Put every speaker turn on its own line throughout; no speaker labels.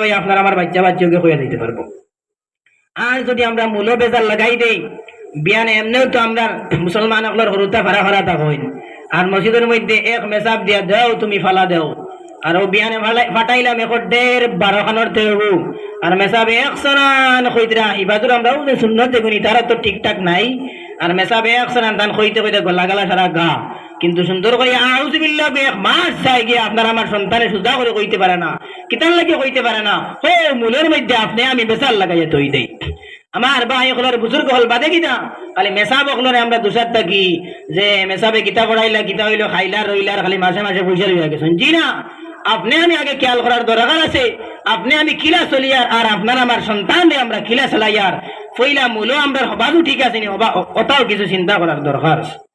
হইয়া আপনার আমার বাচ্চা বাচ্চাকে দিতে পারব। আর যদি আমরা মূল লাগাই দেই, বিয়ানে এমনিও তো আমরা মুসলমান হরুতা তা হইন আর মসজিদের মধ্যে এক মেসাব দিয়া দেও, তুমি ফালা দেও। আর ও বিয়ানে ফাটাইলাম এখন ডের বারো খানোর তেরু আর মেসাবে এক সনান কইতরা ইবাদুর আমরাও যে সুন্নত দেখুনি তারা তো ঠিকঠাক নাই। আর মেসাবে এক সনান তান কইতে কইতে গলা গালা সারা গা। কিন্তু সুন্দর করে আউজবিল্লাহ এক মাস চাই গিয়ে আপনার আমার সন্তানে সুদা করে কইতে পারে না। কিতান লাগে কইতে পারে না। ও মূলের মধ্যে আপনি, আমি বেসার লাগাইয়া তৈ দেই। আমার ভাই হলার বুজুর্গ হল, বাদে কিনা খালি মেসাব হলরে আমরা দুসার থাকি। যে মেসাবে কিতা পড়াইলা কিতা হইল খাইলা, রইলার, খালি মাসে মাসে পয়সা লইয়া গেছেন জি না? আপনি, আমি আগে খেয়াল করার দরকার আছে। আপনি, আমি কিলা চলিয়ার আর আপনার আমার সন্তান আমরা কিলা চালাইয়ার। ফইলা মূল আমরা হবাজও ঠিক আছে নি, হবা অতাও কিছু চিন্তা করার দরকার আছে।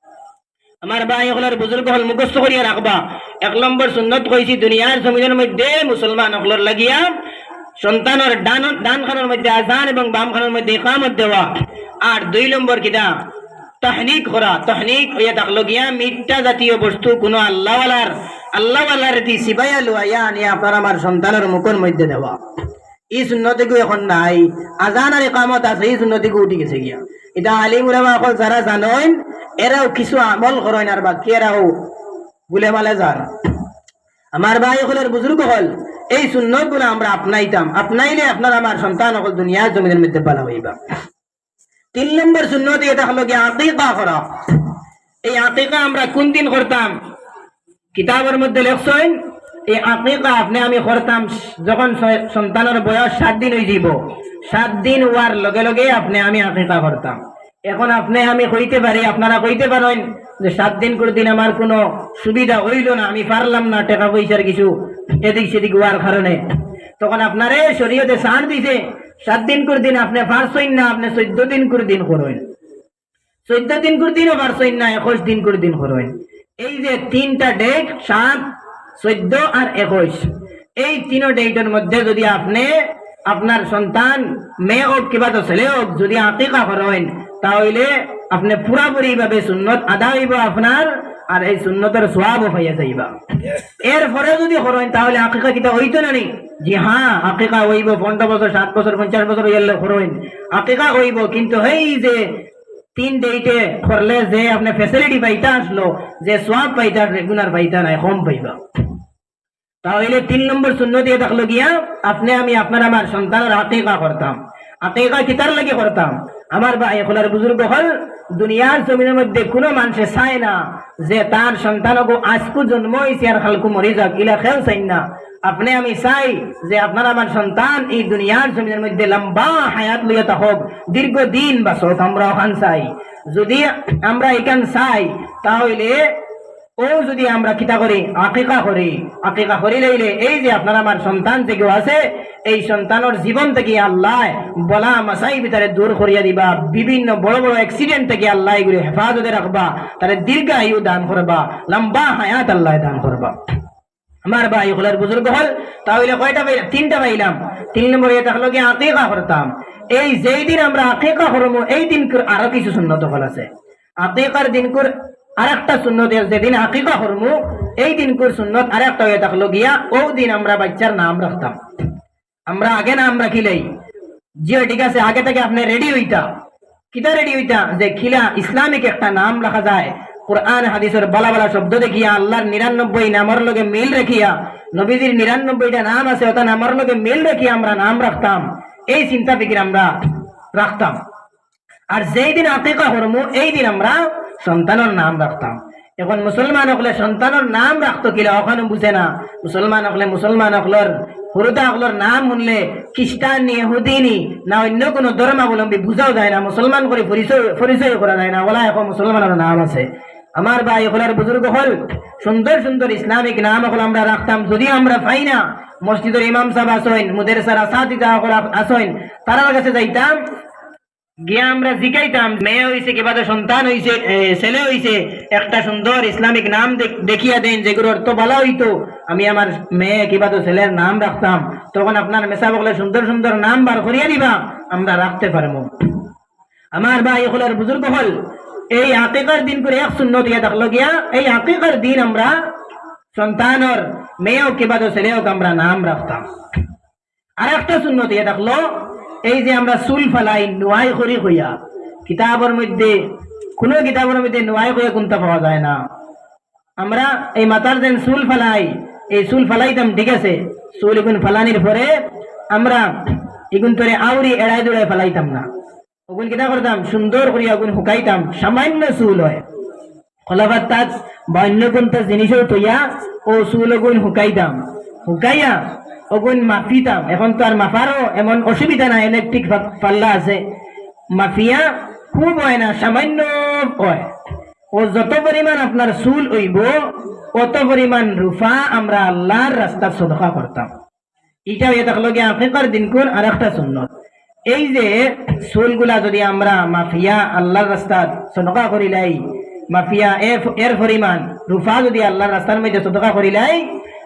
আমার ভাই হলার বুজুর্গ হল মুখস্থ করিয়া রাখবা এক নম্বর সুন্নত কইছি দুনিয়ার জমিনের মধ্যে মুসলমান হলর লাগিয়া সন্তানের ডান ডান খানের মধ্যে আজান এবং বাম খানের মধ্যে ইকামত দেওয়া আর দুই নম্বর কিনা তহনিক করা তহনিক হইয়া থাকল গিয়া মিথ্যা জাতীয় বস্তু কোনো আল্লাহওয়ালার আল্লাহওয়ালার দি সিবাইয়া লুয়াইয়া আনিয়া আপনার আমার সন্তানের মুখের মধ্যে দেওয়া এই সুন্নতিকু এখন নাই। আজান আর ইকামত আছে এই সুন্নতিকু উঠি গেছে গিয়া। এটা আলিম উলামা অকল যারা জানেন এরাও কিছু আমল করেন আর বাকি এরাও গুলে মালে যান। আমার ভাই হলের বুজুর্গ হল, এই সুন্নতগুলো আমরা আপনাইতাম। আপনাইলে আপনার আমার সন্তান হল দুনিয়ার জমিনের মধ্যে পালা হইবা। তিন নম্বর সুন্নত এটা হলো কি আকিকা করা। এই আকিকা আমরা কোন দিন করতাম? কিতাবের মধ্যে লেখছেন এই আকিকা আপনি আমি করতাম, যখন সন্তানের বয়স সাত দিন হয়ে যাব সাত দিন হওয়ার লগে লগে আপনি আমি আকিকা করতাম। এখন আপনি আমি কইতে পারি, আপনারা কইতে পারেন যে সাত দিন করে দিন আমার কোনো সুবিধা হইল না, আমি পারলাম না টাকা পয়সার কিছু এদিক সেদিক হওয়ার কারণে। তখন আপনারে শরীয়তে সার দিছে, সাত দিন করে দিন আপনি পারছইন না, আপনি চোদ্দ দিন করে দিন করবেন চোদ্দ দিন করে দিনও পারছইন না, একুশ দিন করে দিন করবেন এই যে তিনটা ডেট সাত চোদ্দ আর একুশ। এই তিনো ডেটের মধ্যে যদি আপনি আপনার সন্তান, মেয়ে হোক কিবা তো ছেলে হোক যদি আতিকা করেন তাহলে আপনি পুরাপুরি ভাবে সুন্নত আদা হইব আপনার আর এই সুন্নতের সোয়াব হইয়া যাইবা এরপরে যদি করেন তাহলে আকিকা কিতা হইতো না নি জি হ্যাঁ আকিকা হইব পনেরো বছর সাত বছর পঞ্চাশ বছর হইলে করেন আকিকা হইব, কিন্তু এই যে তিন ডেটে করলে যে আপনি ফেসিলিটি পাইতা আসলো, যে সব পাইতা রেগুলার পাইতা নাই, কম পাইবা। তাহলে তিন নম্বর শূন্য দিয়ে থাকল গিয়া, আপনি আমি আপনার আমার সন্তানের আতেকা করতাম আতেকা কিতার লাগে করতাম আমার ভাই এখনার বুজুর্গ হল দুনিয়ার জমিনের মধ্যে কোনো মানুষে চায় না যে তার সন্তানকে আজকু জন্ম হয়েছে আর খালকু মরি যাক ইলা খেল চাই না আপনি আমি চাই যে আপনার আমার সন্তান এই দুনিয়ার জমিনের মধ্যে লম্বা হায়াত লইয়া হোক দীর্ঘদিন বাসক আমরা ওখান চাই। যদি আমরা এখান চাই, তাহলে ও যদি আমরা কিতা করি, আকিকা করি আকিকা করি লইলে এই যে আপনার আমার সন্তান থেকে আছে, এই সন্তানের জীবন থেকে আল্লাহ বলা মাসাই ভিতরে দূর করিয়া দিবা, বিভিন্ন বড় বড় অ্যাক্সিডেন্ট থেকে আল্লাহ এগুলো হেফাজতে রাখবা তারে দীর্ঘ আয়ু দান করবা লম্বা হায়াত আল্লাহ দান করবা আমার ভাই হলার বুজুর্গ হল, তাহলে কয়টা পাইলাম? তিনটা পাইলাম। তিন নম্বরে হলো কি আকিকা করতাম এই যেই দিন আমরা আকিকা করব এই দিন আরও কিছু সুন্নত ফল আছে। আকিকার দিন করে আর একটা সুন্নত আছে, যেদিন আকিকা করব এই দিন করে সুন্নত আর একটা হয়ে থাকল গিয়া ও দিন আমরা বাচ্চার নাম রাখতাম। আমরা আগে নাম রাখিলেই। জি ঠিক আছে আগে থেকে আপনি রেডি হইতা। কিতা রেডি হইতা? যে খিলা ইসলামিক একটা নাম রাখা যায়। কোরআন হাদিসের বলা বলা শব্দ দেখিয়া আল্লাহর নিরানব্বই নামের লগে মিল রেখিয়া নবীজির নিরানব্বইটা নাম আছে ওটা নামের লগে মিল রেখিয়া আমরা নাম রাখতাম। এই চিন্তা ফিকির আমরা রাখতাম। আর যেই দিন আতিকা হরমু এই দিন আমরা সন্তানের নাম রাখতাম এখন মুসলমান হকলে সন্তানের নাম রাখতো কিলা ওখানে বুঝে না। মুসলমান হকলে মুসলমান হকলর হুরুদা হকলর নাম শুনলে খ্রিস্টান নি হুদিনি না অন্য কোনো ধর্মাবলম্বী বুঝাও যায় না। মুসলমান করে পরিচয় পরিচয় করা যায় না। ওলা এখন মুসলমানের নাম আছে। আমার ভাই হলার বুজুর্গ হল সুন্দর সুন্দর ইসলামিক নাম হল আমরা রাখতাম যদি আমরা পাই না মসজিদের ইমাম সাহেব আসইন মুদের সারা সাথিদা আসইন তারার কাছে যাইতাম গিয়া আমরা জিকাইতাম, মেয়ে কিবা তো সন্তান হইছে ছেলে হইছে, একটা সুন্দর ইসলামিক নাম দেখিয়া দেন যেগুলো অর্থ ভালো হইতো, আমি আমার মেয়ে কিবা তো ছেলের নাম রাখতাম, তখন আপনার মেসা বকলে সুন্দর সুন্দর নাম বার করিয়া দিবা, আমরা রাখতে পারব। আমার ভাই হলার বুজুর্গ হল, এই আকিকার দিন করে এক শূন্য দিয়ে থাকল গিয়া, এই আকিকার দিন আমরা সন্তানর মেয়েও কিবা তো ছেলেও আমরা নাম রাখতাম। আর একটা সুন্নত ইয়ে থাকল এই যে আমরা চুল ফালাই নোয়াই করি হইয়া কিতাবের মধ্যে, কোনো কিতাবের মধ্যে নোয়াই হইয়া কোনটা পাওয়া যায় না? আমরা এই মাতার যেন চুল ফালাই, এই চুল ফালাইতাম, ঠিক আছে? চুল এগুন ফালানির পরে আমরা এগুন তোরে আউরি এড়াই দৌড়াই ফালাইতাম না। ওগুন কিতা করতাম সুন্দর করে ওগুন শুকাইতাম, সামান্য চুল হয়। কলাবার তাজ বা অন্য কোনটা জিনিসও তৈয়া ও চুল ওগুন শুকাইতাম। শুকাইয়া ওগুন মাফিতাম এখন তো আর মাফারও এমন অসুবিধা নাই ইলেকট্রিক পাল্লা আছে। মাফিয়া খুব হয় না, সামান্য হয়। ও যত পরিমাণ আপনার চুল হইব অত পরিমাণ রুফা আমরা আল্লাহর রাস্তার সদকা করতাম। এটা হলো গিয়ে আফ্রিকার দিন কোন আর একটা সুন্নত। এই যে চুলগুলা যদি আমরা মাফিয়া আল্লাহর রাস্তাত সদকা করিলাই, মাফিয়া এর পরিমাণ রুফা যদি আল্লাহর রাস্তার মধ্যে সদকা করিলাই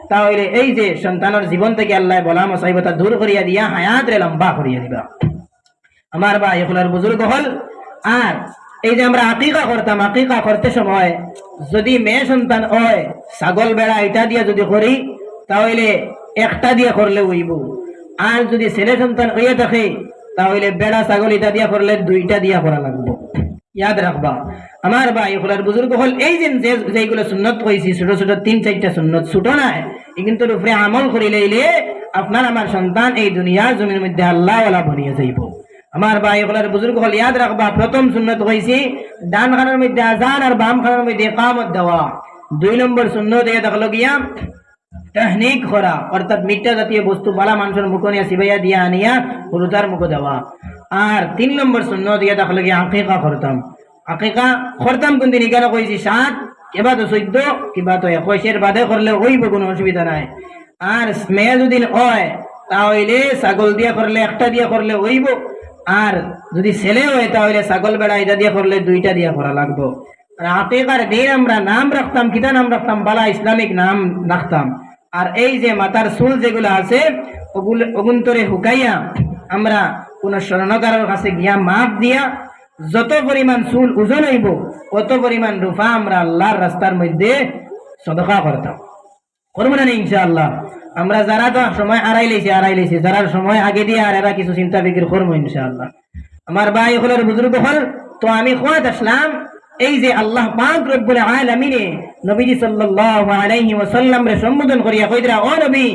তাহলে এই যে সন্তানের জীবন থেকে আল্লাহ বলা মসাইবতা দূর করিয়া দিয়া হায়াত রে লম্বা করিয়া দিবা। আমার বা এগুলার বুজুর্গ হল, আর এই যে আমরা আকিকা করতাম, আকিকা করতে সময় যদি মেয়ে সন্তান হয়, ছাগল বেড়া এটা দিয়ে যদি করি, তাহলে একটা দিয়ে করলে উইব। আর যদি ছেলে সন্তান হইয়া থাকে, তাহলে বেড়া, ছাগল এটা দিয়া করলে দুইটা দিয়া করা লাগবে। ইয়াদ রাখবা। আমার বা এগুলার বুজুর্গ হল এই যে যেগুলো সুন্নত কইছি, ছোট ছোট তিন চারটা সুন্নত ছোট নাই কিন্তু উপরে আমল করি লইলে আপনার আমার সন্তান এই দুনিয়ার জমির মধ্যে আল্লাহ বনিয়ে যাইব। আমার ভাই এগুলার বুজুর্গ হল ইয়াদ রাখবা, প্রথম সুন্নত হয়েছি ডান খানের মধ্যে আজান আর বাম খানের মধ্যে কামত দেওয়া। দুই নম্বর সুন্নত এ দেখল গিয়া তাহনিক করা অর্থাৎ মিঠা জাতীয় বস্তু বালা মানুষের মুখ নিয়ে সিবাইয়া দিয়া আনিয়া হলুদার মুখ দেওয়া আর তিন নম্বর শূন্য দিয়া দেখল গিয়া আকিকা করতাম আকিকা করতাম কোন দিন এখানে কইছি সাত কিবা তো চৈদ্দ কিবা তো একুশের বাদে করলে হইব কোনো অসুবিধা নাই আর মেয়ে যদি হয় তাহলে ছাগল দিয়া করলে একটা দিয়া করলে হইব আর যদি ছেলে হয় তাহলে ছাগল বেড়া এটা দিয়ে করলে দুইটা দিয়া করা লাগবো আর আকিকার দিন আমরা নাম রাখতাম কিতা নাম রাখতাম বালা ইসলামিক নাম রাখতাম আর এই যে মাতার চুল যেগুলো আছে, ওগুলো ওগুন্তরে হুকাইয়া আমরা কোন স্বর্ণকারের কাছে গিয়া মাপ দিয়া যত পরিমাণ চুল ওজন হইব, অত পরিমাণ রূপা আমরা আল্লাহর রাস্তার মধ্যে সদকা করতাম। করব না ইনশাআল্লাহ? আমরা যারা তো সময় আড়াই লেছি আড়াই লেছি যারা সময় আগে দিয়ে আর এরা কিছু চিন্তা বিক্রি করব ইনশাআল্লাহ। আমার ভাই হলের বুজুর্গ হল, তো আমি খোয়াত আসলাম এই যে আল্লাহ পাক রব্বুল আলামিনে নবীজি সাল্লাল্লাহু আলাইহি ওয়াসাল্লাম রে সম্বোধন করিয়া কইরা ও নবী,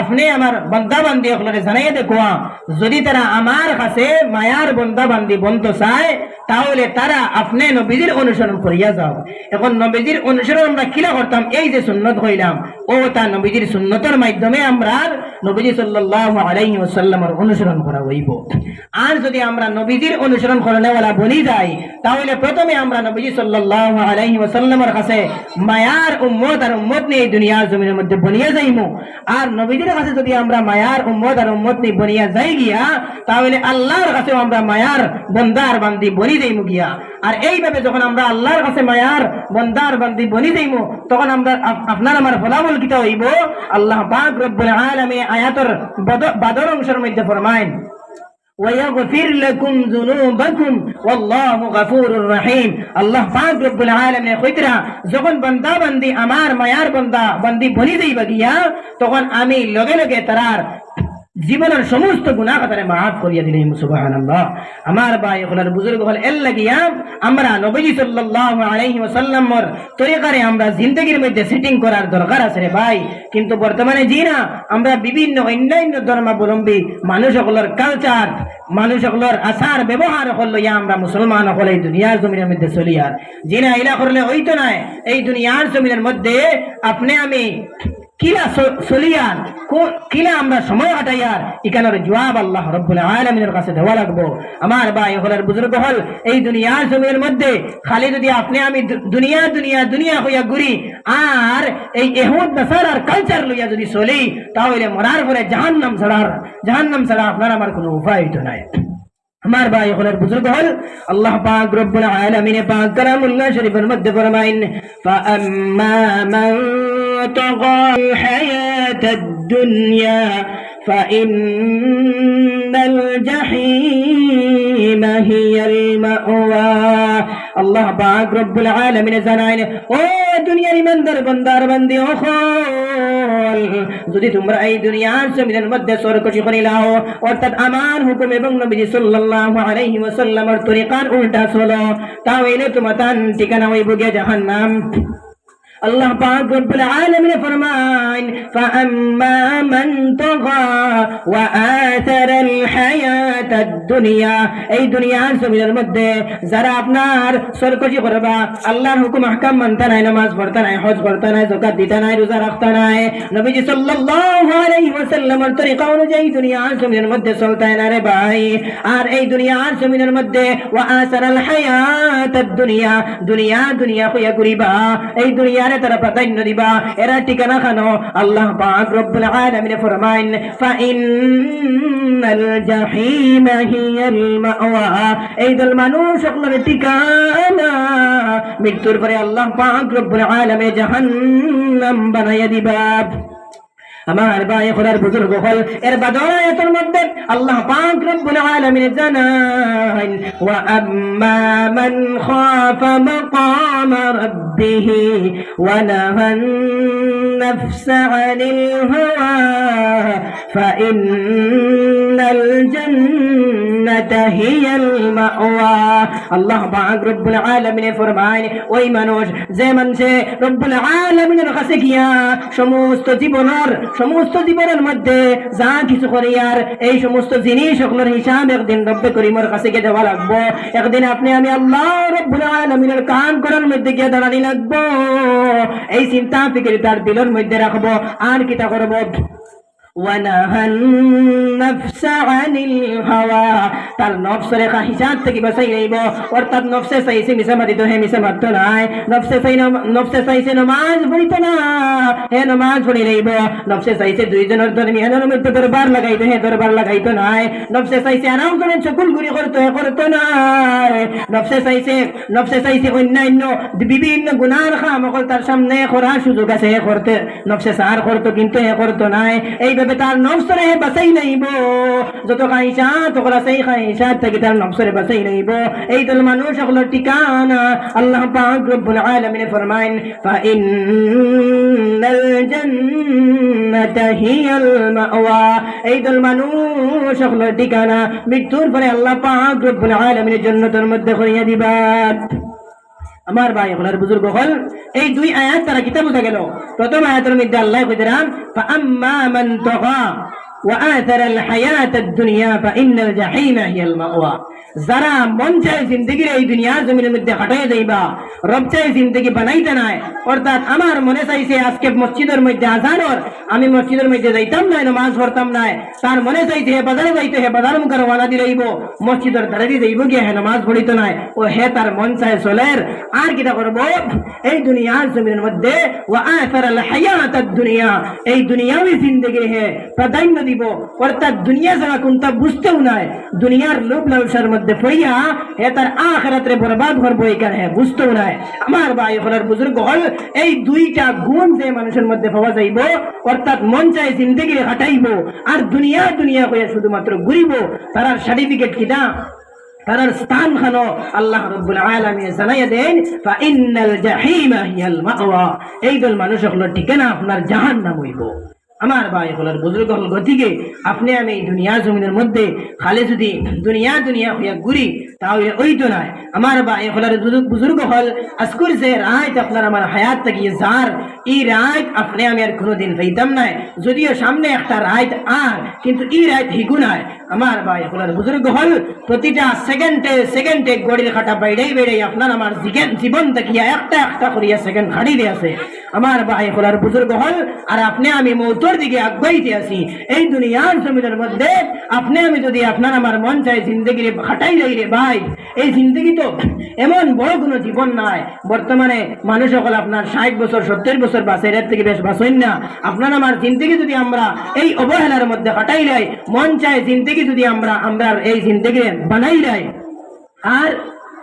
আপনি আমার বন্দা বান্দি সকলরে জানাইয়া দেখুয়া যদি তারা আমার কাছে মায়ার বন্দা বান্দি বন্ধ চায়, তাহলে তারা আপনি নবীজির অনুসরণ করিয়া যাও। এখন নবীজির অনুসরণ আমরা কিলা করতাম? এই যে সুন্নত হইলাম ও তা নবীজির সুন্নতের মাধ্যমে আমরা নবীজি সাল্লাল্লাহু আলাইহি ওয়াসাল্লামের অনুসরণ করা হইব। আর যদি আমরা নবীজির অনুসরণ করনেওয়ালা বনি যাই, তাহলে প্রথমে আমরা নবীজি সাল্লাল্লাহু আলাইহি ওয়াসাল্লামের কাছে মায়ার উম্মত আর উম্মত নিয়ে এই দুনিয়ার জমিনের মধ্যে বনিয়া যাইমু। আর নবীজির কাছে যদি আমরা মায়ার উম্মত আর উম্মত নিয়ে বনিয়া যাই গিয়া, তাহলে আল্লাহর কাছেও আমরা মায়ার বন্দার বান্দি বনি যাইমু গিয়া। আর এইভাবে যখন আমরা আল্লাহর কাছে মায়ার বন্দার বান্দি বনি যাইমু, তখন আমরা আপ- আপনার আমার ফলাফল কিতা হইব? আল্লাহ পাক রব্বুল আলামিন আয়াতর বদ- বাদর অংশের মধ্যে ফরমাইন ويغفر لكم ذنوبكم والله غفور رحيم আল্লাহ পাক রব্বুল আলামিন কইতরা যখন বান্দা বান্দি আমার মায়ার বান্দা বান্দি বনি দেইবা গিয়া তখন আমি লগে লগে তারার জীবনের সমস্ত গুনাহ তারে মাফ করিয়া দিলেন সুবহানাল্লাহ। আমার ভাই হলার বুজুর্গ হল এল লাগিয়া আমরা নবী সাল্লাল্লাহু আলাইহি ওয়াসাল্লামর তরিকারে আমরা জিন্দগির মধ্যে সেটিং করার দরকার আছে রে ভাই। কিন্তু বর্তমানে জি না, আমরা বিভিন্ন অন্যান্য ধর্মাবলম্বী মানুষ সকলের কালচার মানুষ সকলের আচার, ব্যবহার করল ইয়া আমরা মুসলমান সকল এই দুনিয়ার জমিনের মধ্যে চলি আর। জি না ইলা করলে হইতো নাই, এই দুনিয়ার জমিনের মধ্যে আপনি আমি কিলা কো- কিলা আমরা সময় কাটাইয়ার ইকানোর জবাব আল্লাহ রব্বুল আলমিনের কাছে দেওয়া লাগবো। আমার বুজুর্গ হল, এই দুনিয়ার জমির মধ্যে খালি যদি আপনি আমি দুনিয়া দুনিয়া দুনিয়া হইয়া ঘুরি, আর এই এহুদ, নাসার আর কালচার লইয়া যদি চলি, তাহলে মরার পরে জাহান্নাম ছাড়ার জাহান্নাম ছাড়া আপনার আমার কোনো উপায় তো নাই। আমার ভাই হলের বুজুর্গ হল, আল্লাহ পাক রব্বুল আলামিন পাক কালামুল্লাহ শরীফের মধ্যে ফরমাইন তাগা الحياة الدنيا فإن الجحيم هي المأوى আল্লাহ পাক রব্বুল আলামিন জানাইন ও দুনিয়ার ইমানদার বান্দার বান্দি ওখো যদি তোমরা এই দুনিয়ার জমিনের মধ্যে সরকটি করিলাও অর্থাৎ আমার হুকুম এবং নবীজি সাল্লাল্লাহু আলাইহি ওয়াসাল্লামের তরিকার উল্টা চলো তাহলে তোমার তান ঠিকানা হইব গিয়া জাহান্নাম আল্লাহ পাক রব্বুল আলামিন ফরমান ফাআম্মা মান তাগা ওয়া আতারাল হায়াতাদ দুনিয়া এই দুনিয়ার জমিনের মধ্যে যারা আপনার সরকজি করবা, আল্লাহর হুকুম, আহকাম মানতা নাই, নামাজ পড়তা নাই, হজ করতা নাই, যাকাত দিতা নাই, রোজা রাখতা নাই। নবীজি সাল্লাল্লাহু আলাইহি ওয়াসাল্লামের তরিকা অনুযায়ী দুনিয়ার জমিনের মধ্যে চলতায় না রে ভাই। আর এই দুনিয়ার জমিনের মধ্যে, ওয়া আতারাল হায়াতাদ দুনিয়া দুনিয়া দুনিয়া হইয়া ঘুরিবা এই দুনিয়ারে তারা প্রাধান্য দিবা। এরা ঠিকানা খানো। আল্লাহ পাক রব্বুল আলামিন ফরমাইন ফা ইন্নাল জাহিম হিয়াল মাওয়া। এই দল মানুষ ঠিকানা। মৃত্যুর পরে আল্লাহ পাক রব্বুল আলামিন জাহান্নাম বানাইয়া দিবা। আমার ভাই খোদার বুজুর্গ হল এর বাদরায়াতের মধ্যে আল্লাহ পাক রব্বুল আলামিন জানান ওয়া আম্মা মান খাফা মাকাম রাব্বিহ ওয়া নাহান النفس عن الهوى فإن الجنة هي المأوى আল্লাহ পাক রব্বুল আলামিন ফরমায় ওই মানুষ যে মানুষে রব্বুল আলামিনের কাছে গিয়া সমস্ত জীবনের সমস্ত জীবনের মধ্যে যা কিছু করি আর এই সমস্ত জিনিস সকলের হিসাব একদিন রব্বে করিমর কাছে গিয়ে দেওয়া লাগবো। একদিন আপনি আমি আল্লাহ রব্বুল আলমিনের কান করার মধ্যে গিয়ে দাঁড়ানি লাগবো। এই চিন্তা ফিকির তার দিলের মধ্যে রাখব। আর কিতা করব? ونهى النفس عن الهوى তার নফস রেখা হিসাব থেকে বাঁচাই নেইব অর্থাৎ নফসে চাইছে মিশা মাতিত হে মিশা মারতো নাই নফসে চাই নফসে চাইছে নমাজ পড়িত না হে নমাজ পড়ি নেইব নফসে চাইছে দুইজনের দরমিয়ানের মধ্যে দরবার লাগাইতো হে দরবার লাগাইতো নাই নফসে চাইছে আরাম করে চকুল গুড়ি করতো হে করতো নাই নফসে চাইছে নফসে চাইছে অন্যান্য বিভিন্ন গুনার খাম অকল তার সামনে করার সুযোগ আছে হে করতে নফসে সার করতো কিন্তু হে করতো নাই এইভাবে তার নফসরে হে বাঁচাই নাইব যত খাইসা তখন সেই খাইসা থেকে তার নফসরে বাঁচাই নাইব এই দল মানুষ সকলের ঠিকানা আল্লাহ পাক রব্বুল আলামিন ফরমাইন, ফা ইন্নাল জান্নাতা হিয়াল মাওয়া। এই দল মানুষ সকলের ঠিকানা মৃত্যুর পরে আল্লাহ পাক রব্বুল আলামিনের জান্নাতের মধ্যে করিয়া দিবা। আমার ভাই আপনার বুজুর্গ হল। এই দুই আয়াত তারা কিতা বোঝা গেল। প্রথম আয়াতের মধ্যে আল্লাহ বুঝলাম وآثر الحياة الدنيا فإن الجحيم هي المأوى যারা মন চায় জিন্দগির এই দুনিয়ার জমিনের মধ্যে হাঁটাই যাইবা রব চাই জিন্দগি বানাইতে নাই অর্থাৎ আমার মনে চাইছে আজকে মসজিদের মধ্যে আজানর আমি মসজিদের মধ্যে যাইতাম নাই নমাজ পড়তাম নাই তার মনে চাইছে হে বাজারে যাইতে হে বাজার মুখার ওয়ালা দি রইব মসজিদের ধারে দিয়ে যাইব গিয়ে হে নমাজ পড়িত নাই ও হে তার মন চায় চলের আর কিটা করব এই দুনিয়ার জমিনের মধ্যে ও আসার হায়াত দুনিয়া এই দুনিয়াবি জিন্দগি হে প্রাধান্য দিব। অর্থাৎ দুনিয়া ছাড়া কোনটা বুঝতেও নাই, দুনিয়ার লোভ লালসার মধ্যে পড়িয়া, হে তার আখরাতরে বরবাদ করব এখানে, বুঝতেও নাই। আমার ভাই হলার বুজুর্গ হল, এই দুইটা গুণ যে মানুষের মধ্যে পাওয়া যাইব, অর্থাৎ মন চাই জিন্দগি হাঁটাইব আর দুনিয়া দুনিয়া হয়ে শুধুমাত্র ঘুরিব তার সার্টিফিকেট কিনা তার স্থান খানো, আল্লাহ রব্বুল আলামিন জানাইয়া দেন, ফা ইন্নাল জাহিমা এই দল মানুষ হলো ঠিকানা আপনার জাহান্নাম হইব। আমার ভাই হলার বুজুর্গ হল গতিকে, আপনি আমি দুনিয়া জমিনের মধ্যে খালে যদি দুনিয়া দুনিয়া হইয়া ঘুরি তাহলে ওই তো নয়। আমার ভাই হলার বুজুর্গ হল, আজকুর যে রাত আপনার আমার হায়াত থেকে যার এই রাত আপনি আমি আর কোনোদিন পাইতাম নাই। যদিও সামনে একটা রাত আর, কিন্তু এই রাত হিগু নাই। আমার ভাই হলার বুজুর্গ হল, প্রতিটা সেকেন্ডে সেকেন্ডে গড়ির খাটা বাইরেই বেড়েই আপনার আমার জীবন- দেখিয়া একটা একটা করিয়া সেকেন্ড খাড়ি দিয়ে আছে। আমার ভাই হলার বুজুর্গ হল, আর আপনি আমি মৌতর দিকে আগাইতে আছি। এই দুনিয়ার জমিনের মধ্যে আপনি আমি যদি আপনার আমার মন চাই জিন্দগির খাটাই যাই রে ভাই এই জিন্দগি তো এমন বড় কোনো জীবন নাই। বর্তমানে মানুষ সকল আপনার ষাট বছর, সত্তর বছর বাসে এর থেকে বেশ বাসইন না। আপনার আমার জিন্দগি যদি আমরা এই অবহেলার মধ্যে কাটাই লাই, মন চায় জিন্দগি যদি আমরা আমরা এই জিন্দগি বানাই লাই। আর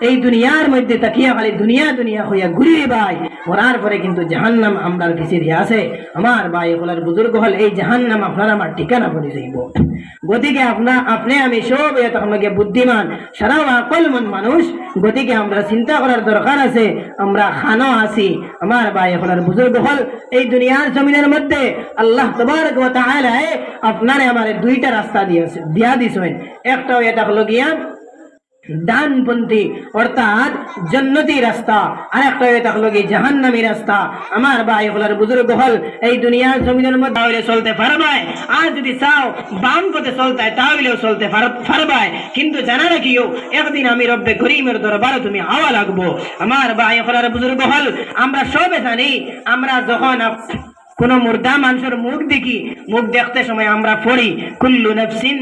এই দুনিয়ার মধ্যে তাকিয়া খালি দুনিয়া দুনিয়া হইয়া ঘুরিয়ে ভাই। মরার পরে কিন্তু জাহান্নাম আমরার পিছিয়ে দিয়ে আছে। আমার ভাই হলার বুজুর্গ হল, এই জাহান্নাম আপনার আমার ঠিকানা পড়ে যাইব। গতিকে আপনা, আপনি আমি সব আপনাকে বুদ্ধিমান সারা আকল মন মানুষ। গতিকে আমরা চিন্তা করার দরকার আছে। আমরা খানো আছি। আমার ভাই হলার বুজুর্গ হল, এই দুনিয়ার জমিনের মধ্যে আল্লাহ তাআলা আপনারে আমার দুইটা রাস্তা দিয়েছে, দিয়া দিছেন। একটা এটা হলো গিয়া ডানপন্থী অর্থাৎ জন্নতি রাস্তা। আর একটা হয়ে থাকল কি, জাহান্নামী রাস্তা। আমার ভাই হলার বুজুর্গ হল, এই দুনিয়ার জমিনের মধ্যে তাহলে চলতে পারবাই। আর যদি চাও বাম পথে চলতে তাহলেও চলতে পার- পারবাই। কিন্তু জানা রাখিও, একদিন আমি রব্বে করিমের দরবারে তুমি আওয়া লাগবো। আমার ভাই হলার বুজুর্গ হল, আমরা সবে জানি, আমরা যখন কোন মুর্দা মানুষের মুখ দেখি, মুখ দেখতে সময় আমরা পড়ি, কুল্লু নাফসিন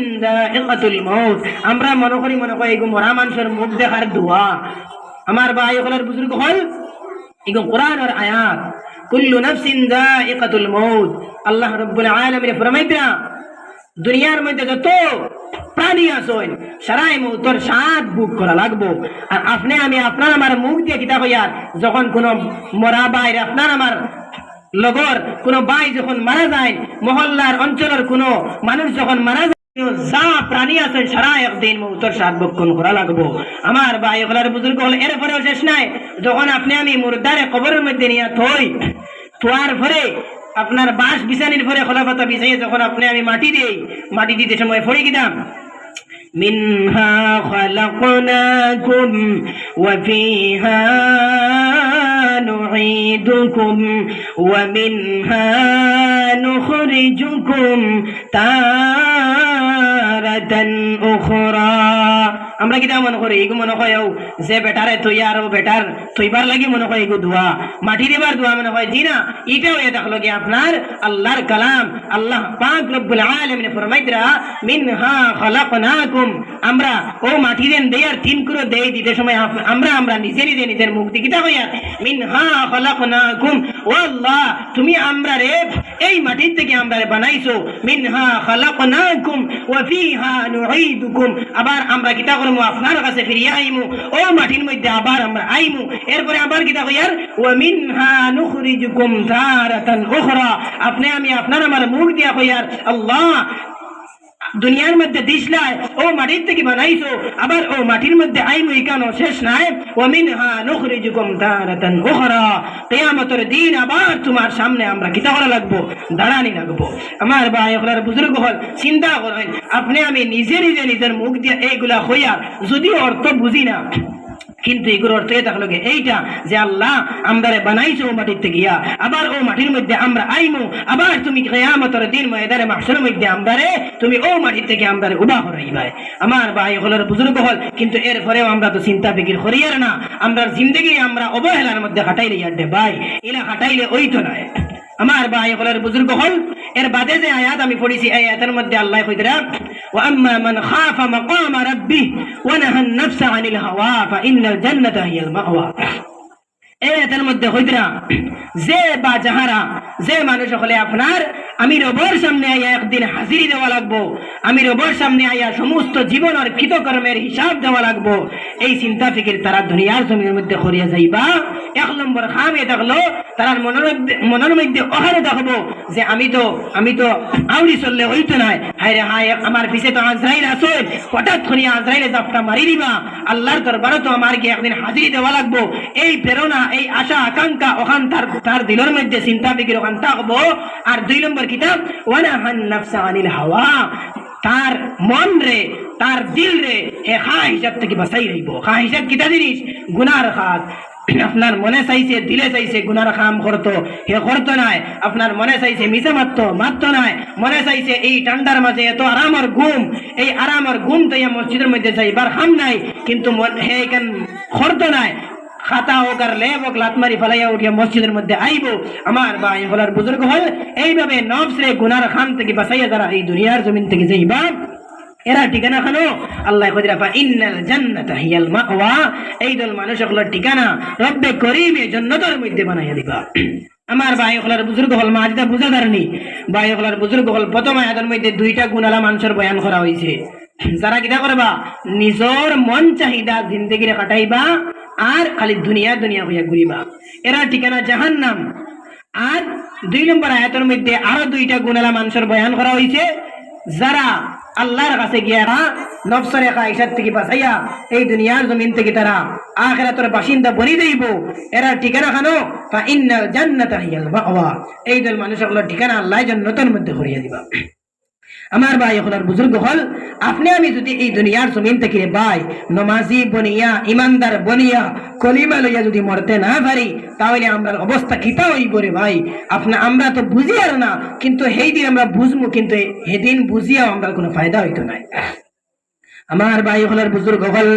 মাউত। আমরা মনে করি মনে করি এগো মরা মানুষের মুখ দেখার দোয়া আমার ভাই হলার বুজুর্গ হল এগো কোরআনের আয়াত, কুল্লু নাফসিন যায়িকাতুল মাউত। আল্লাহ রাব্বুল আলামিন ফরমাইতা দুনিয়ার মধ্যে যত প্রাণী আছেন, সারাই মৌতর সাত বুক করা লাগবো। আর আপনি, আমি আপনার আমার মুখ দিয়ে কিতা হইয়ার, যখন কোনো মরা বাইরে আপনার আমার লগর কোনো বাই যখন মারা যায়, মহল্লার অঞ্চলের কোনো মানুষ যখন মারা যায়, যা প্রাণী আছে সারা একদিন মৌতর সাত বক্ষণ করা লাগবো। আমার বুজুর্গ হল এর পরেও শেষ নাই। যখন আপনি আমি মুর্দারে কবরের মধ্যে নিয়ে থই তোয়ার পরে আপনার বাঁশ বিছানির পরে খোলা পাতা বিছাইয়ে যখন আপনি আমি মাটি দিই, মাটি দিতে সময় পড়ে গিতাম منها خلقناكم وفيها نعيدكم ومنها نخرجكم تارة أخرى আমরা কিতা মনে করি এগু মনে হয় ও যে বেটারে তুই আর ও বেটার তুইবার লাগি মনে হয় এগু ধোয়া মাটি দিবার ধোয়া মনে হয় জি না এটাও এ দেখলো কি আপনার আল্লাহর কালাম আল্লাহ পাক রব্বুল আলামিন ফরমাইতরা মিনহা খালাকনাকুম আমরা ও মাটি দেন দেয়ার তিন করে দেই দিতে সময় আমরা আমরা নিজে নিজে নিজের মুক্তি কিতা হইয়া মিনহা খালাকনাকুম। ও আল্লাহ, তুমি আমরা রে, এই মাটির থেকে আমরা রে বানাইছো। মিনহা খালাকনাকুম ওয়া ফিহা নুঈদুকুম। আবার আমরা কিতা করব আপনার কাছে ফিরিয়ে আইমু। ও মাটির মধ্যে আবার আমরা আইমু। এরপরে আবার কিতা কইয়ার? ওয়া মিনহা নুখরিজুকুম তারাতান উখরা। আপনি আমি আপনার আমার মুখ দিয়া কইয়ার, আল্লাহ দুনিয়ার মধ্যে দিসলাই ও মাটির থেকে বানাইছো। আবার ও মাটির মধ্যে আইমু ইকানো শেষ নাই। ও মিনহা নুখরিজুকুম তারাতান উখরা। দিন আবার তোমার সামনে আমরা কিতা করা লাগবো, দাঁড়ানি লাগবো। আমার ভাই ওগুলার বুজুর্গ হল, চিন্তা করেন, আপনি আমি নিজে নিজে নিজের মুখ দিয়ে এইগুলা হইয়া যদি অর্থ বুঝি না। কিন্তু এগুলোর অর্থ এটা হলো এইটা যে আল্লাহ আমদারে বানাইছো ও থেকে গিয়া আবার ও মাটির মধ্যে আমরা আইমু, আবার তুমি কেয়ামতর দিন ময়দারে মাসের মধ্যে আমদারে তুমি ও মাটির থেকে আমদারে উবা হরাইবাই আমার ভাই হলের বুজুর্গ হল, কিন্তু এর পরেও আমরা তো চিন্তা ফিকির করিয়ার না। আমরা জিন্দগি আমরা অবহেলার মধ্যে হাঁটাইলে ইয়ার ভাই, এলা হাঁটাইলে ওই তো নয় আমার ভাই হলের বুজুর্গ হল এর বাদে যে আয়াত আমি পড়েছি এই আয়াতের মধ্যে আল্লাহ কইতরা واما من خاف مقام ربه ونهى النفس عن الهوى فان الجنه هي المأوى এর মধ্যে হইতরা যে বা যাহারা যে মানুষ হলে আপনার আমি রবর সামনে আইয়া একদিন হাজিরি দেওয়া লাগবো আমি রবর সামনে আইয়া সমস্ত জীবনের কৃতকর্মের হিসাব দেওয়া লাগবো এই চিন্তা ফিকির তারা দুনিয়ার জমির মধ্যে করিয়া যাইবা এক নম্বর খাম দেখল তারা মনের মধ্যে অহারে দেখব যে আমি তো আমি তো আউরি চললে হইতো নাই। হায় রে হায়, আমার পিছে তো আজরাইল আসল হঠাৎ করে আজরাইলে জাপটা মারি দিবা। আল্লাহর দরবারে তো আমার কি একদিন হাজিরি দেওয়া লাগবো। এই প্রেরণা, এই আশা, আকাঙ্ক্ষা, ওখান তার তার দিলের মধ্যে চিন্তা ফিকির ওখান থাকব। আর দুই নম্বর কিতাব, ওয়ানা হান নাফসা আনিল হাওয়া। তার মন রে, তার দিল রে হে খা হিসাব থেকে বাঁচাই রইব। খা হিসাব কিতা জিনিস? গুনার খাত। আপনার মনে চাইছে, দিলে চাইছে, গুনার কাম করতো। হে করতো নাই, আপনার মনে চাইছে মিশে মারতো মারতো নাই। মনে চাইছে, এই ঠান্ডার মাঝে এত আরামর ঘুম, এই আরামর ঘুম তো মসজিদের মধ্যে যাইবার খাম নাই। কিন্তু হে এখান করতো নাই? খাতা হোক আর লেব হোক লাতমারি ফেলাইয়া উঠিয়া মসজিদের মধ্যে আইব। আমার বা হলার বুজুর্গ হল, এইভাবে নবস রে গুনার খাম থেকে বাঁচাইয়া যারা এই দুনিয়ার জমিন থেকে যাইবা এরা ঠিকানা খানো আল্লাহ কদিরা পা ইন্নাল জান্নাতা হিয়াল মাওয়া এই দল মানুষ সকলের ঠিকানা রব্বে করিমে জান্নাতের মধ্যে বানাইয়া দিবা। আমার ভাই হলার বুজুর্গ হল মা যেটা বুঝা দারনি ভাই হলার বুজুর্গ হল প্রথম আয়াতের মধ্যে দুইটা গুণালা মানুষের বয়ান করা হয়েছে যারা কিটা করবা, নিজর মন চাহিদা জিন্দগিরে কাটাইবা আর খালি দুনিয়া দুনিয়া হইয়া ঘুরিবা। এরা ঠিকানা জাহান নাম আর দুই নম্বর আয়াতের মধ্যে আরও দুইটা গুণালা মানুষের বয়ান করা হয়েছে যারা আল্লাহর কাছে গিয়া নফসর একা ইসার থেকে বাঁচাইয়া এই দুনিয়ার জমিন থেকে তারা আখেরাতের বাসিন্দা বনি দেইব। এরা ঠিকানা খানো বা ইন্নাল জান্নাত এই দল মানুষগুলোর ঠিকানা আল্লাহ জন্নতের মধ্যে করিয়া দিবা। আমার ভাই এখন বুজুর্গ হল, আপনি আমি যদি এই দুনিয়ার জমিন থেকে ভাই নমাজি বনিয়া, ইমানদার বনিয়া, কলিমা লইয়া যদি মরতে না পারি, তাহলে আমরা অবস্থা কিতা হইব রে ভাই? আপনা আমরা তো বুঝি আর না, কিন্তু সেই দিন আমরা বুঝব কিন্তু সেদিন বুঝিয়াও আমরা কোনো ফায়দা হইতো নাই। আমার ভাই হলার বুজুর্গ হল,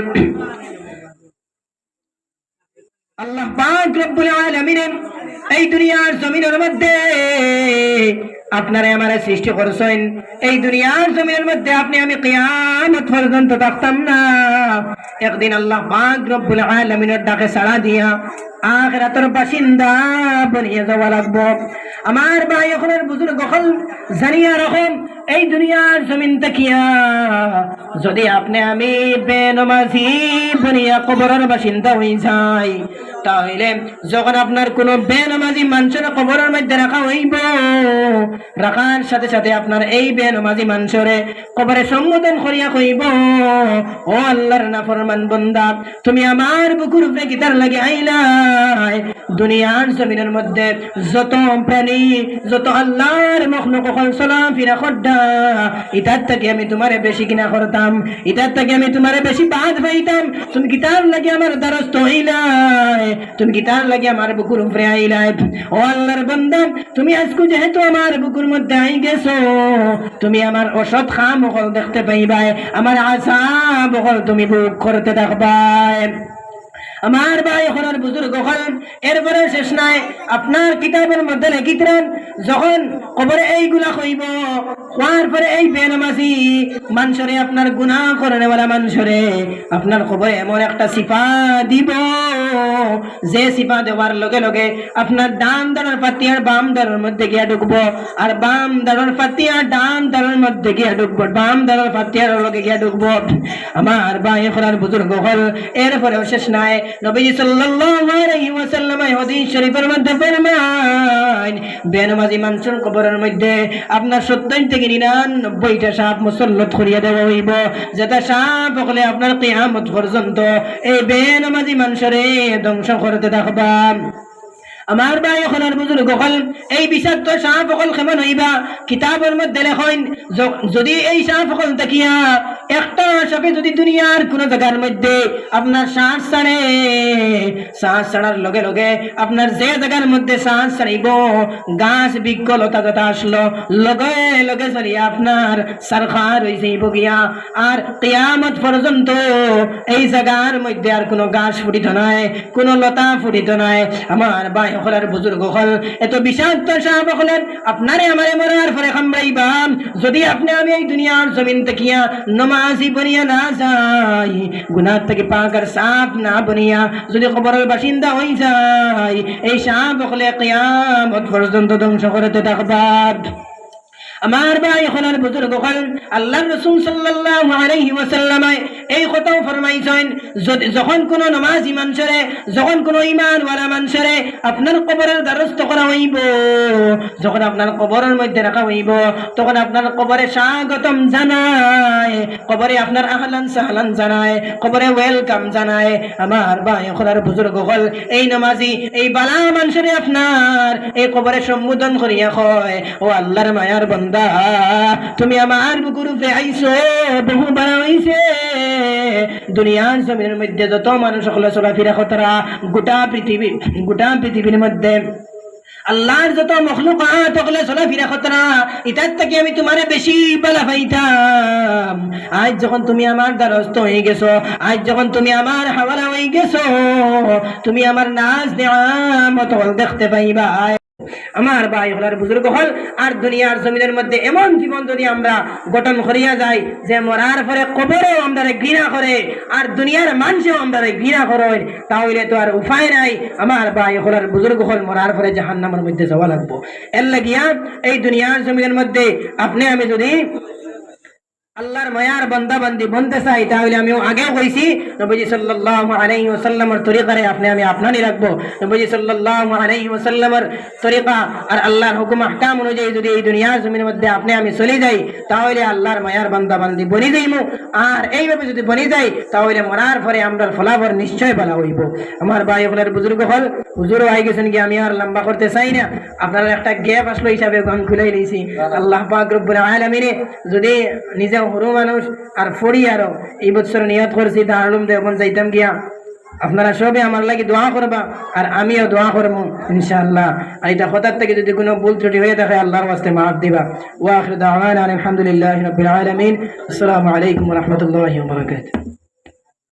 আল্লাহ পাক রব্বুল আলামিন এই দুনিয়ার জমিনের মধ্যে আপনারা আমার সৃষ্টি করছেন। এই দুনিয়ার জমিনের মধ্যে আপনি, আমি কিয়ামত পর্যন্ত থাকতাম না। একদিন আল্লাহ রব্বুল আলামিনের ডাকে সাড়া দিয়া বাসিন্দা বনিয়ে যাওয়া লাগবো। আমার ভাই এখন বুজুর্গ হল জানিয়া রকম এই দুনিয়ার জমিন তাকিয়া যদি আপনি আমি বেনমাজি বনিয়া কবরের বাসিন্দা হয়ে যাই তাহলে যখন আপনার কোনো বেনমাজি মানুষের কবরের মধ্যে রাখা হইব, রাখার সাথে সাথে আপনার এই বেনমাজি মানুষরে কবরে সম্বোধন করিয়া কইব, ও আল্লাহর নাফরমান বন্দা, তুমি আমার বুকুর উপরে গিটার লাগে আইলাই দুনিয়ার জমিনের মধ্যে যত প্রাণী, যত আল্লাহর মখলুক কখন চলাম ফিরা খড্ডা ইটার থেকে আমি তোমারে বেশি কিনা করতাম, ইটার থেকে আমি তোমারে বেশি বাদ পাইতাম। তুমি গিটার লাগে আমার দ্বারস্থ হইলাই। তুমি কি তার লাগে আমার বুকুর উপরে আইলাই? ও আল্লাহর বান্দা, তুমি আজকে যেহেতু আমার বুকুর মধ্যে আই গেছো, তুমি আমার অসৎ খাম অকল দেখতে পাইবাই, আমার আশা বহল তুমি বুক করতে দেখবাই। আমার ভাই হলার বুজুর্গ হল এরপরে শেষ নাই। আপনার কিতাবের মধ্যে লিখিতেন যখন কবরে এইগুলা কইব হওয়ার পরে এই বেনামাজি মানুষরে আপনার গুনাহ করে নেওয়ালা মানুষরে আপনার কবরে এমন একটা সিফা দিব, যে সিফা দেওয়ার লগে লগে আপনার ডান দাঁড়ার পাতি আর বাম দাঁড়ার মধ্যে গিয়া ঢুকবো, আর বাম দাঁড়ার পাতি আর ডান দাঁড়ার মধ্যে গিয়া ঢুকবো, বাম দাঁড়ার পাতি আর লগে গিয়া ঢুকবো। আমার ভাই হলার বুজুর্গ হল, এরপরেও শেষ নাই। নবীজি সাল্লাল্লাহু আলাইহি শরীফের মধ্যে ফরমান বেনামাজি মানুষের কবরের মধ্যে আপনার 70 থেকে 99টা সাপ মুসল্লত করিয়া দেওয়া হইব, যেটা সাপ হলে আপনার কিয়ামত পর্যন্ত এই বেনামাজি মানুষরে ধ্বংস করতে থাকবা। আমার ভাই আর বুজুর্গ হল এই বিষাক্ত সাপ অকল কেমন হইবা কিতাবের মধ্যে লেখন যদি এই সাপ অকল দেখিয়া, একটা সাপে যদি দুনিয়ার কোন জায়গার মধ্যে আপনার শ্বাস ছাড়ে, শ্বাস ছাড়ার লগে লগে আপনার যে জায়গার মধ্যে শ্বাস ছাড়িব, গাছ বৃক্ষ লতা জতা আসলো, লগে লগে চলিয়া আপনার সারখার হয়েছে বগিয়া আর কিয়ামত পর্যন্ত এই জায়গার মধ্যে আর কোনো গাছ ফুটিত নাই কোনো লতা ফুটিত নাই আমার ভাই হলার বুজুর্গ হল। এত বিষাক্ত সাপ হলেন আপনারে আমারে মরার পরে খামড়াইবা যদি আপনি আমি এই দুনিয়ার জমিন তেকিয়া নমাজি বনিয়া না যাই গুনার থেকে পাকার সাপ না বনিয়া যদি খবরের বাসিন্দা হয়ে যায় এই সাপ হলে কিয়ামত পর্যন্ত ধ্বংস করে তো থাকবা আমার ভাই হলার বুজুর্গ হল আল্লাহ রসুল সাল্লাল্লাহু আলাইহি ওয়াসাল্লাম এই কথাও ফরমাইছেন যখন কোন নামাজি মানুষরে, যখন কোন ইমান ওয়ালা মানুষরে আপনার কবরের দ্বারস্থ করা হইব, যখন আপনার কবরের মধ্যে রাখা হইব, তখন আপনার কবরে স্বাগতম জানায়, কবরে আপনার আহলান সাহলান জানায়, কবরে ওয়েলকাম জানায়। আমার ভাই হলার বুজুর্গ হল, এই নামাজি, এই বালা মানুষরে আপনার এই কবরে সম্বোধন করিয়া কয়, ও আল্লাহর মায়ার বন্দা, তুমি আমার উপরে আইছো বহু বার হইছে দুনিয়ার জমিনের মধ্যে যত মানুষ সকলে চলাফেরা কতরা, গোটা পৃথিবী, গোটা পৃথিবীর মধ্যে আল্লাহর যত মখলুক সকলে চলাফেরা কতরা ইটার থেকে আমি তোমারে বেশি বেলা পাইতাম। আজ যখন তুমি আমার দ্বারস্থ হয়ে গেছো, আজ যখন তুমি আমার হাওয়ালা হয়ে গেছো, তুমি আমার নাচ দেওয়া মতো দেখতে পাইবা। আমার ভাই হলার বুজুর্গ হল, আর দুনিয়ার জমিনের মধ্যে এমন জীবন যদি আমরা গঠন করিয়া যাই যে মরার পরে কবরও আমরা ঘৃণা করে, আর দুনিয়ার মানুষও আমরা ঘৃণা করে, তাহলে তো আর উপায় নাই। আমার ভাই হলার বুজুর্গ হল, মরার পরে জাহান্নামের মধ্যে যাওয়া লাগবো। এর লাগিয়া এই দুনিয়ার জমিনের মধ্যে আপনি আমি যদি আল্লাহর মায়ার বান্দা বান্দি বনতে চাই তাহলে আমি আগেও কইছি নবীজি সাল্লাল্লাহু আলাইহি ওয়াসাল্লামের তরিকারে আপনি আমি আপনারই রাখব। নবীজি সাল্লাল্লাহু আলাইহি ওয়াসাল্লামের তরিকা আর আল্লাহর হুকুম আহকাম অনুযায়ী যদি এই দুনিয়ার জমিনের মধ্যে আপনি আমি চলে যাই তাহলে আল্লাহর মায়ার বান্দা বান্দি বনি যাইমু। আর এইভাবে যদি বনি যাই তাহলে মরার পরে আমরা ফলাফল নিশ্চয় ভালো হইব। আমার ভাই হলের বুজুর্গ হল হুজুরও আই গেছেন কি আমি আর লম্বা করতে চাই না। আপনারা একটা গ্যাপ আসলো হিসাবে গান খুলাই নিয়েছি। আল্লাহ পাক রব্বুল আলামিনে যদি নিজে সরু মানুষ আর ফড়ি আরও। এই বছর নিয়ত করছি দারুম দেবন যাইতাম গিয়া। আপনারা সবে আমার লাগে দোয়া করবা আর আমিও দোয়া করব ইনশাআল্লাহ। আর এটা হঠাৎ থেকে যদি কোনো ভুল ত্রুটি হয়ে থাকে, আল্লাহর ওয়াস্তে মাফ দিবা। ওয়া আলহামদুলিল্লাহ আসসালামু আলাইকুম রহমতুল্লাহ বারাকাতুহু।